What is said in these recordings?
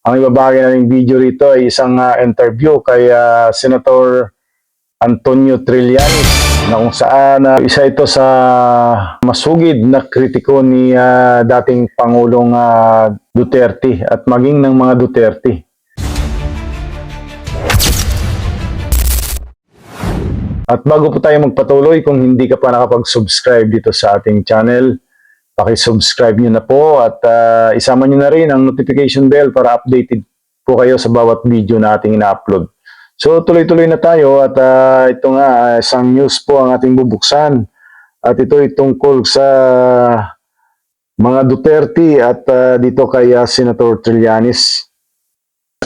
Ang ibabahagi nating video rito ay isang ah, interview kay ah, Senator Antonio Trillanes na kung saan ah, isa ito sa masugid na kritiko ni ah, dating Pangulong ah, Duterte at maging ng mga Duterte. At bago po tayo magpatuloy, kung hindi ka pa nakapag-subscribe dito sa ating channel, paki-subscribe nyo na po at ah, isama nyo na rin ang notification bell para updated po kayo sa bawat video na ating ina-upload. So tuloy-tuloy na tayo at ah, ito nga ah, isang news po ang ating bubuksan at ito ay tungkol sa mga Duterte at ah, dito kay ah, Senator Trillanes.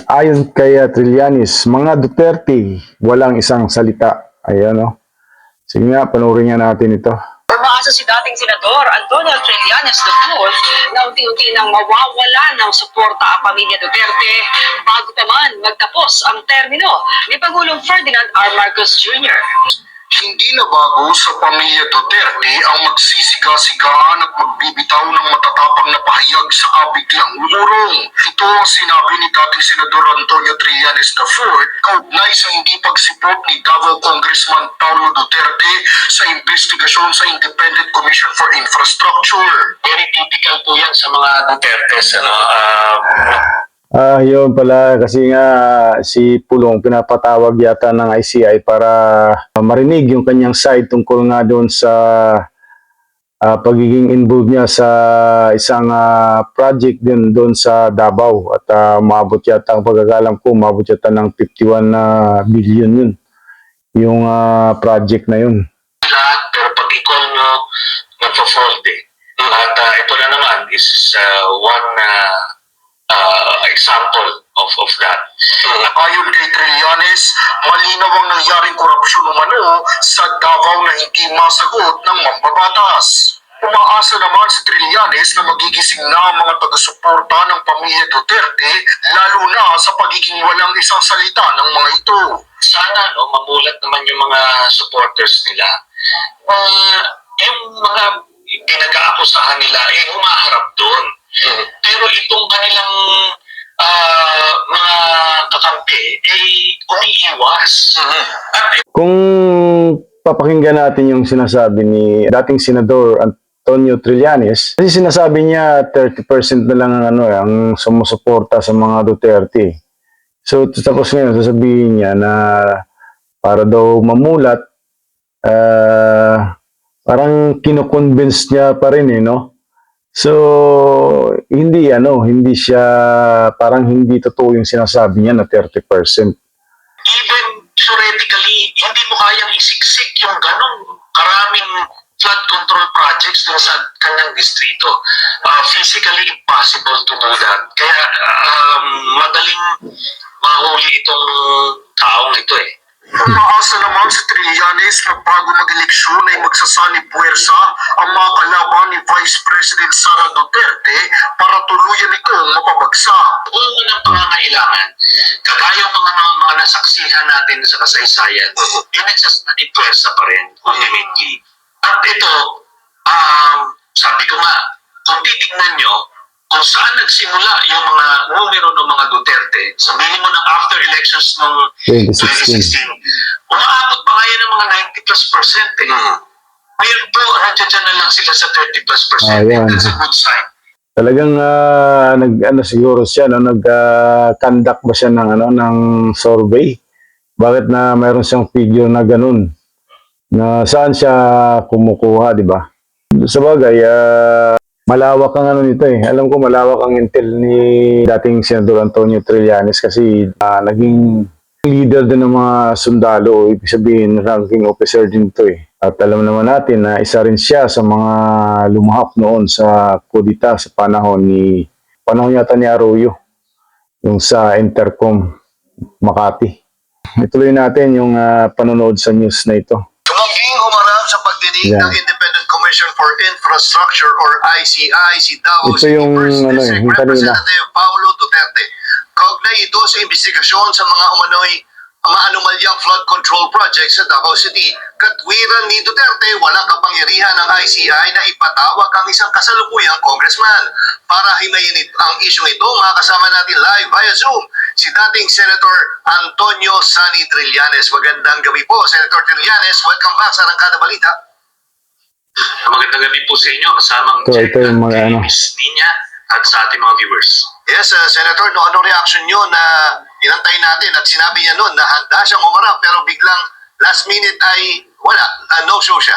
Ayon kay ah, Trillanes, mga Duterte, walang isang salita. Ayan o. Sige nga, panoorin nga natin ito. Umaasa si dating Senador Antonio Trillanes III na unti-unti nang mawawala ng suporta ang pamilya Duterte bago pa man magtapos ang termino ni Pangulong Ferdinand R. Marcos Jr. Hindi na bago sa pamilya Duterte ang magsisiga-sigaan at magbibitaw ng matatapang na pahayag sa kabiglang urong. Ito ang sinabi ni dating Senador Antonio Trillanes IV kaugnay sa hindi pagsipot ni Davao Congressman Paulo Duterte sa investigasyon sa Independent Commission for Infrastructure. very typical po yan sa mga Dutertes. Ano, ah, Ah, yun pala kasi nga si Pulong pinapatawag yata ng ICI para marinig yung kanyang side tungkol nga doon sa ah, pagiging involved niya sa isang ah, project din doon sa Davao at ah, umabot yata ang pagkakalam ko umabot yata ng 51 na billion yun yung ah, project na yun. lahat, pero pag i-call nyo, nagpo-fold eh. At ah, ito na naman is ah, one ah, ah, example of, of that. Ayon kay Trillanes, malinaw ang nangyaring korupsyon umano sa Davao na hindi masagot ng mambabatas. Umaasa naman si Trillanes na magigising na ang mga taga-suporta ng pamilya Duterte lalo na sa pagiging walang isang salita ng mga ito. Sana no, mamulat naman yung mga supporters nila. Uh, yung mga pinag-aakusahan nila, eh, humaharap doon. Pero itong kanilang ah, mga kakampi, eh, umiiwas. At Kung papakinggan natin yung sinasabi ni dating Senador Antonio Trillanes, kasi sinasabi niya 30% na lang ang ano eh, ang sumusuporta sa mga Duterte. So tapos ngayon sasabihin niya na para daw mamulat ah, parang kino-convince niya pa rin eh, no? So hindi ano, hindi siya parang hindi totoo yung sinasabi niya na 30%. even theoretically, hindi mo kayang isiksik yung ganong karaming flood control projects dun sa kanyang distrito. Uh, physically impossible to do that. Kaya um, madaling mahuli itong taong ito eh. Umaasa naman si Trillanes na bago mag-eleksyon ay magsasanib puwersa ang mga kalaban ni Vice President Sara Duterte para tuluyan itong mapabagsak. Kung unang pangangailangan, kagaya yung mga, mga, mga nasaksihan natin sa kasaysayan, yun nagsasanipuwersa pa rin ultimately. At ito, um, sabi ko nga, kung titignan nyo, kung saan nagsimula yung mga numero ng mga Duterte, sabihin mo ng after elections ng 2016. 2016, umaabot pa nga yan ng mga 90 plus percent eh. Ngayon po, nandiyan na lang sila sa 30 plus percent. Ayan. That's a good sign. Talagang ah, nag ano siguro siya no nag ah, conduct ba siya ng ano ng survey? Bakit na mayroon siyang figure na ganun? Na saan siya kumukuha, di ba? Sa bagay, ah, malawak ang ano nito eh. Alam ko malawak ang intel ni dating Senador Antonio Trillanes kasi ah, naging leader din ng mga sundalo, ibig sabihin ranking officer din to eh. At alam naman natin na isa rin siya sa mga lumahap noon sa kudita sa panahon ni panahon yata ni Arroyo yung sa Intercom Makati. Ituloy natin yung ah, panonood sa news na ito. Tumanging humarap sa pagdinig Yeah. ng Independent for Infrastructure or ICI si Davao Ito yung, First ano eh, District yung kanina. Representative Paulo Duterte. Kaugnay ito sa investigasyon sa mga umano'y mga anomalyang flood control projects sa Davao City. katwiran ni Duterte, walang kapangyarihan ng ICI na ipatawag ang isang kasalukuyang congressman. Para himayin it- ang isyong ito, makakasama natin live via Zoom si dating Senator Antonio Sani Trillanes. Magandang gabi po, Senator Trillanes. Welcome back sa Arangkada Balita. Magandang gabi po sa inyo, kasamang Ito, ito yung mga ano. Miss Nina at sa ating mga viewers. Yes, uh, Senator, no, ano reaction nyo na inantay natin at sinabi niya noon na handa siyang umarap pero biglang last minute ay wala, uh, no show siya.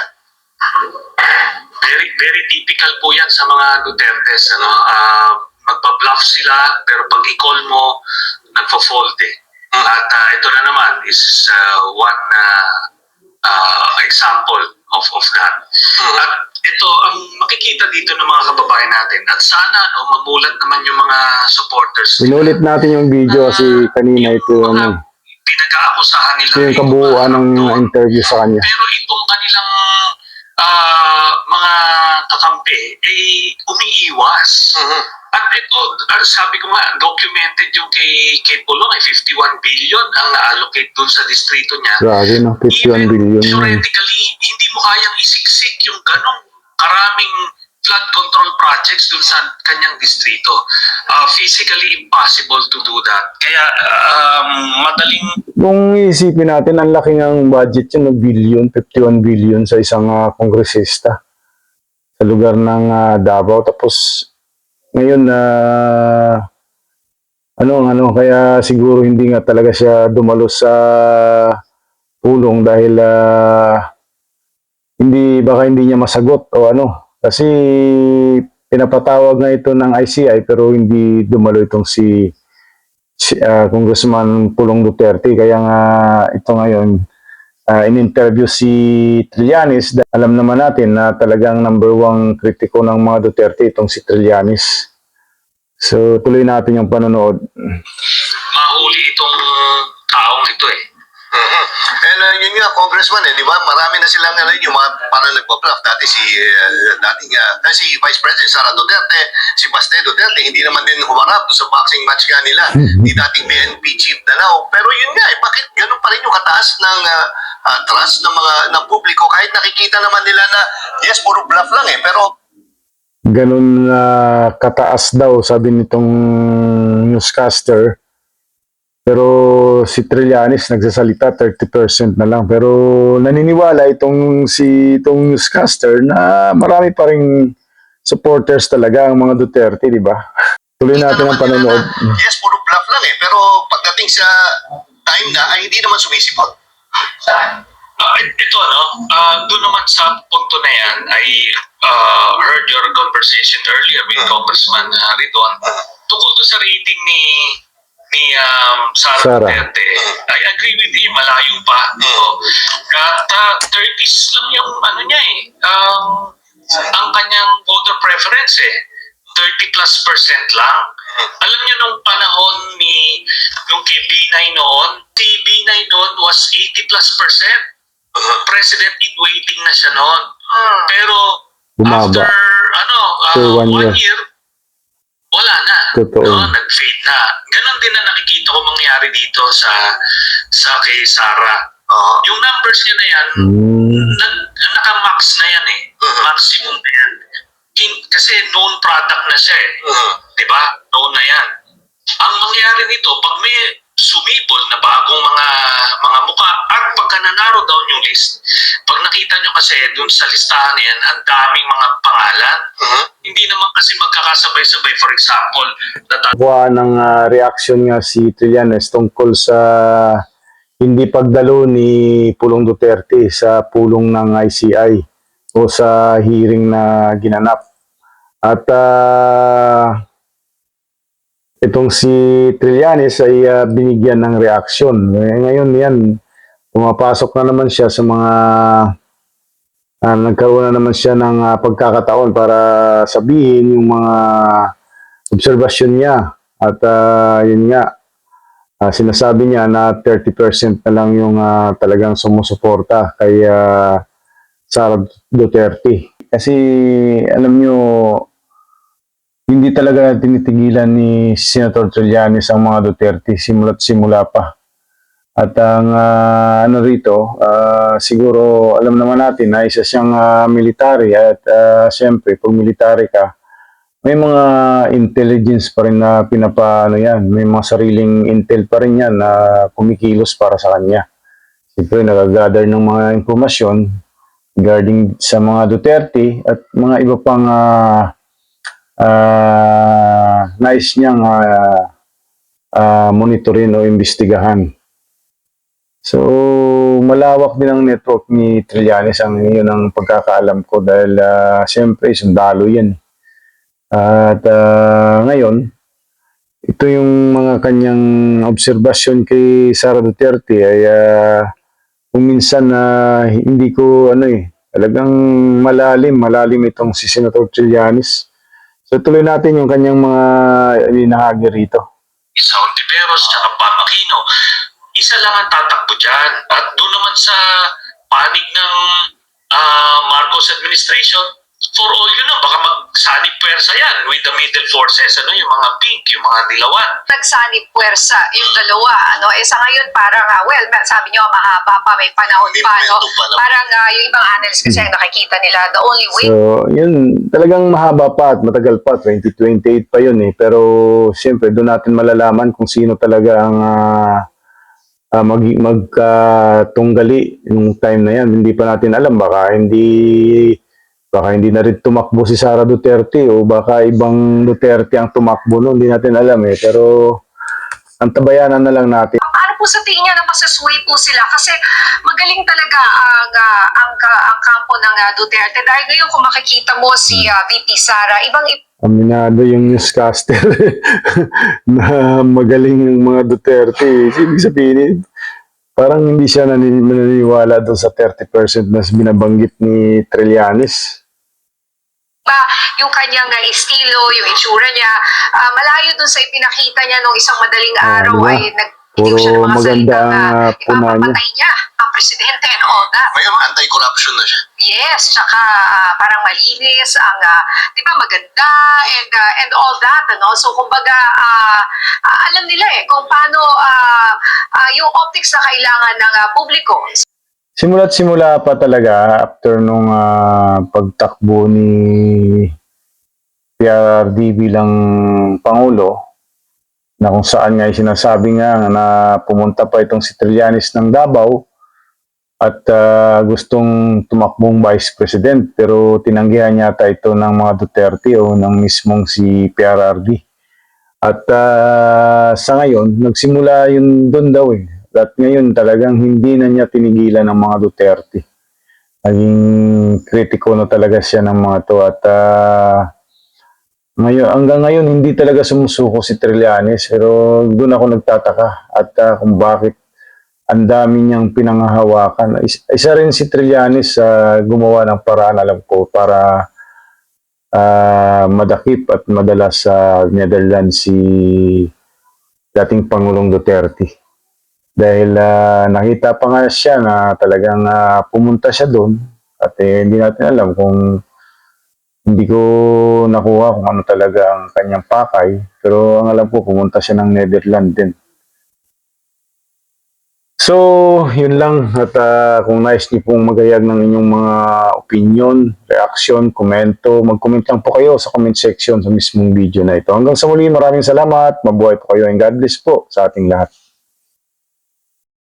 Very very typical po yan sa mga Dutertes. Ano? Ah, magpa-bluff sila, pero pag i-call mo, nagfo-fold eh. At ah, ito na naman, is ah, one ah, ah, example of, of that. At ito, ang makikita dito ng mga kababayan natin, at sana no, mamulat naman yung mga supporters. Inulit natin yung video kasi kanina ito Yung ano, pinag-aakusahan nila. ito yung kabuuan ng interview sa kanya. Pero itong kanilang ah, mga kakampi ay umiiwas. At ito, ah, sabi ko nga, documented yung kay, kay Pulong, ay 51 billion ang na-allocate dun sa distrito niya. Grabe no, 51 billion. yun. theoretically, hindi mo kayang isiksik yung ganong karaming flood control projects dun sa kanyang distrito. Ah, physically impossible to do that. Kaya um, madaling Kung isipin natin, ang laki ng budget yun, billion, 51 billion sa isang ah, kongresista sa lugar ng ah, Davao. Tapos, ngayon na ano, ano, kaya siguro hindi nga talaga siya dumalo sa pulong dahil ah, hindi, baka hindi niya masagot o ano. Kasi pinapatawag nga ito ng ICI pero hindi dumalo itong si si ah, Congressman Pulong Duterte kaya nga ito ngayon ah, in-interview si Trillanes dahil alam naman natin na talagang number one kritiko ng mga Duterte itong si Trillanes. So tuloy natin yung panonood. mahuli itong taong ito eh. Mhm. And uh, yun nga, Congressman, eh, di ba? Marami na silang ano, yung mga parang nagpa-bluff. Dati si, uh, dating, uh, si Vice President Sara Duterte, si Baste Duterte, hindi naman din humarap sa boxing match nga nila ni dating BNP Chief Danao. Pero yun nga, eh, bakit ganun pa rin yung kataas ng uh, uh, trust ng mga ng publiko kahit nakikita naman nila na yes, puro bluff lang eh, pero Ganun na kataas daw sabi nitong newscaster. Pero si Trillanes nagsasalita 30% na lang. Pero naniniwala itong si itong newscaster na marami pa ring supporters talaga ang mga Duterte, di ba? Tuloy natin ang panonood. na, yes, puro bluff lang eh. Pero pagdating sa time na, ay hindi naman sumisipot. Ah, ito no, ah, doon naman sa punto na yan, I ah, heard your conversation earlier with Ah. Congressman uh, Ridwan tungkol doon sa rating ni ni um, Sara, Sara. Duterte. I agree with him, malayo pa. No? At uh, 30s lang yung ano niya eh, um, ang kanyang voter preference eh. 30 plus percent lang. Alam niyo nung panahon ni nung kay Binay noon, si Binay noon was 80 plus percent. President in waiting na siya noon. Pero Bumaba. after ano, uh, After one one, year. year. wala na. Totoo. No, nag-fade na. Ganon din na nakikita ko mangyari dito sa sa kay Sarah. Oo. Yung numbers niya na yan, Hmm. nag, naka-max na yan eh. Mhm. Maximum na yan. In- kasi known product na siya eh. Mhm. Di Known na yan. Ang mangyari nito, pag may sumibol na bagong mga mga muka at pagka na-narrow down yung list, pag nakita nyo kasi dun sa listahan na yan, ang daming mga pangalan. Mhm. Hindi naman kasi magkakasabay-sabay. For example, nata- Kuha ng ah, reaction nga si Trillanes tungkol sa hindi pagdalo ni Pulong Duterte sa pulong ng ICI o sa hearing na ginanap. At ah, itong si Trillanes ay ah, binigyan ng reaksyon. Eh, ngayon yan, pumapasok na naman siya sa mga ah, nagkaroon na naman siya ng ah, pagkakataon para sabihin yung mga obserbasyon niya at ah, yun nga ah, sinasabi niya na 30% na lang yung ah, talagang sumusuporta kay ah, Sara Duterte kasi alam nyo hindi talaga tinitigilan ni Senator Trillanes ang mga Duterte simula't simula pa At ang ah, ano rito, ah, siguro alam naman natin na isa siyang ah, military at ah, siyempre pag military ka, may mga intelligence pa rin na pinapaano yan. May mga sariling intel pa rin yan na kumikilos para sa kanya. Siyempre nagagather ng mga impormasyon regarding sa mga Duterte at mga iba pang ah, ah, nais niyang ah, ah, monitorin o imbestigahan. So, malawak din ang network ni Trillanes ang yun ang pagkakaalam ko dahil ah, siyempre sundalo yan. At ah, ngayon, ito yung mga kanyang obserbasyon kay Sara Duterte ay kung minsan na hindi ko ano eh, talagang malalim, malalim itong si Senator Trillanes. So tuloy natin yung kanyang mga inahagi rito. Sa Ontiveros, tsaka Pamakino, isa lang ang tatakbo dyan. At doon naman sa panig ng ah, Marcos administration, for all you know, baka magsanib pwersa yan with the middle forces, ano, yung mga pink, yung mga dilawan. Nagsanib puwersa yung dalawa. Ano, eh sa ngayon parang, ah, well, sabi nyo mahaba pa, may panahon May pa. No? pa naman. Parang ah, yung ibang analysts kasi ang nakikita nila, the only way So, yun, talagang mahaba pa at matagal pa, 2028 pa yun eh. Pero, siyempre, doon natin malalaman kung sino talaga ang ah, ah, mag, magkatunggali yung time na yan. Hindi pa natin alam, baka hindi baka hindi na rin tumakbo si Sara Duterte o baka ibang Duterte ang tumakbo noon, hindi natin alam eh. Pero, ang tabayanan na lang natin. paano po sa tingin niya na masasway po sila? Kasi magaling talaga ang, ah, ang, ka- ang kampo ng ah, Duterte. Dahil ngayon kung makikita mo si ah, VP Sara, ibang Aminado yung newscaster na magaling yung mga Duterte. Ibig sabihin, parang hindi siya nani- naniniwala doon sa 30% na binabanggit ni Trillanes. iba yung kanyang ah, estilo, yung itsura niya. Ah, malayo dun sa ipinakita niya nung isang madaling Ah, araw ba? ay nag ko siya ng Puro mga maganda uh, ah, puna niya. ipapapatay niya ang presidente May mga anti-corruption na siya. Yes, tsaka ah, parang malinis ang, ah, di ba, maganda and ah, and all that, ano? So, kumbaga, ah, ah, alam nila eh kung paano ah, ah, yung optics na kailangan ng ah, publiko. Simula't simula pa talaga after nung ah, pagtakbo ni PRRD bilang Pangulo na kung saan nga ay sinasabi nga na pumunta pa itong si Trillanes ng Davao at ah, gustong tumakbong Vice President pero tinanggihan yata ito ng mga Duterte o ng mismong si PRRD. At ah, sa ngayon, nagsimula yun doon daw eh. At ngayon talagang hindi na niya tinigilan ng mga Duterte. Naging kritiko na talaga siya ng mga to at ah, ngayon, hanggang ngayon hindi talaga sumusuko si Trillanes pero doon ako nagtataka at ah, kung bakit ang dami niyang pinangahawakan. Is- isa rin si Trillanes sa gumawa ng paraan alam ko para ah, madakip at madala sa Netherlands si dating Pangulong Duterte. Dahil ah, nakita pa nga siya na talagang ah, pumunta siya doon at eh, hindi natin alam kung hindi ko nakuha kung ano talaga ang kanyang pakay. Pero ang alam ko, pumunta siya ng Netherlands din. So, yun lang. At ah, kung nais niyo pong magayag ng inyong mga opinion, reaction, komento, mag-comment lang po kayo sa comment section sa mismong video na ito. Hanggang sa muli, maraming salamat. Mabuhay po kayo and God bless po sa ating lahat.